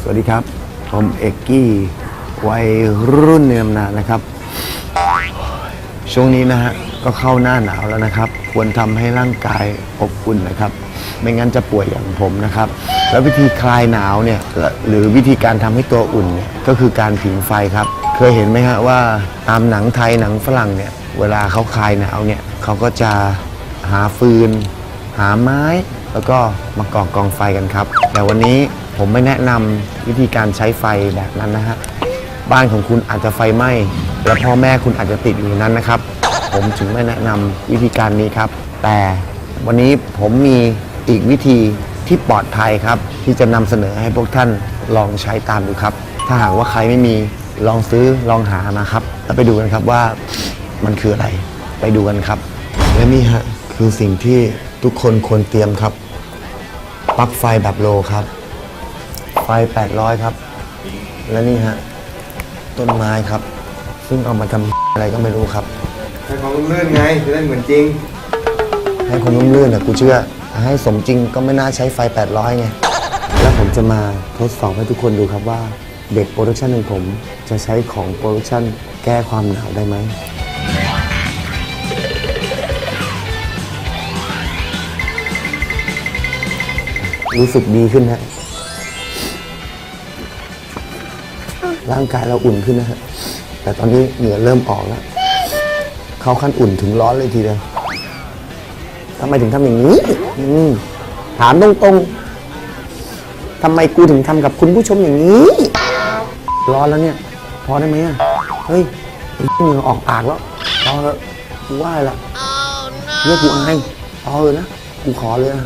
สวัสดีครับ ผมเอกกี้วัยรุ่นในตำนานะครับ ช่วงนี้นะฮะก็เข้าหน้าหนาวแล้วนะครับ ควรทำให้ร่างกายอบอุ่นนะครับ ไม่งั้นจะป่วยอย่างผมนะครับ แล้ววิธีคลายหนาวเนี่ยหรือวิธีการทำให้ตัวอุ่นเนี่ยก็คือการผิงไฟครับ เคยเห็นไหมฮะว่าตามหนังไทยหนังฝรั่งเนี่ยเวลาเขาคลายหนาวเนี่ยเขาก็จะหาฟืน หาไม้ แล้วก็มาก่อกองไฟกันครับ แต่วันนี้ ผมไม่แนะนำวิธีการใช้ไฟแบบนั้นนะฮะ บ้านของคุณอาจจะไฟไหม้ และพ่อแม่คุณอาจจะติดอยู่ในนั้นนะครับ ผมถึงไม่แนะนำวิธีการนี้ครับ แต่วันนี้ผมมีอีกวิธีที่ปลอดภัยครับ ที่จะนำเสนอให้พวกท่านลองใช้ตามดูครับ ถ้าหากว่าใครไม่มีลองซื้อลองหามาครับ แล้วไปดูกันครับว่ามันคืออะไร ไปดูกันครับ และนี่ฮะคือสิ่งที่ทุกคนควรเตรียมครับ ปลั๊กไฟแบบโลครับ ไฟ 800 ครับ และนี่ฮะ ต้นไม้ครับ ซึ่งเอามาทำอะไรก็ไม่รู้ครับ ให้เขาเลื่อนไงจะได้เหมือนจริง ให้คนรุ่มรื่นอะกูเชื่อให้สมจริงก็ไม่น่าใช้ไฟ 800 ไง แล้วผมจะมาทดสอบให้ทุกคนดูครับว่า เด็กโปรดักชันของผมจะใช้ของโปรดักชันแก้ความหนาวได้ไหมรู้สึกดีขึ้นฮะ ร่างกายเราอุ่นขึ้นนะฮะแต่ตอนนี้เหงื่อเริ่มออกแล้วเข้าขั้นอุ่นถึงร้อนเลยทีเดียวทำไมถึงทำอย่างนี้อืมถามตรงๆทำไมกูถึงทำกับคุณผู้ชมอย่างนี้ ร้อนแล้วเนี่ย พอได้ไหมอะเฮ้ยเหงื่อออกปากแล้วพอเถอะกูไหว้ละเรียกกูอายพอเลยนะกูขอเลยนะ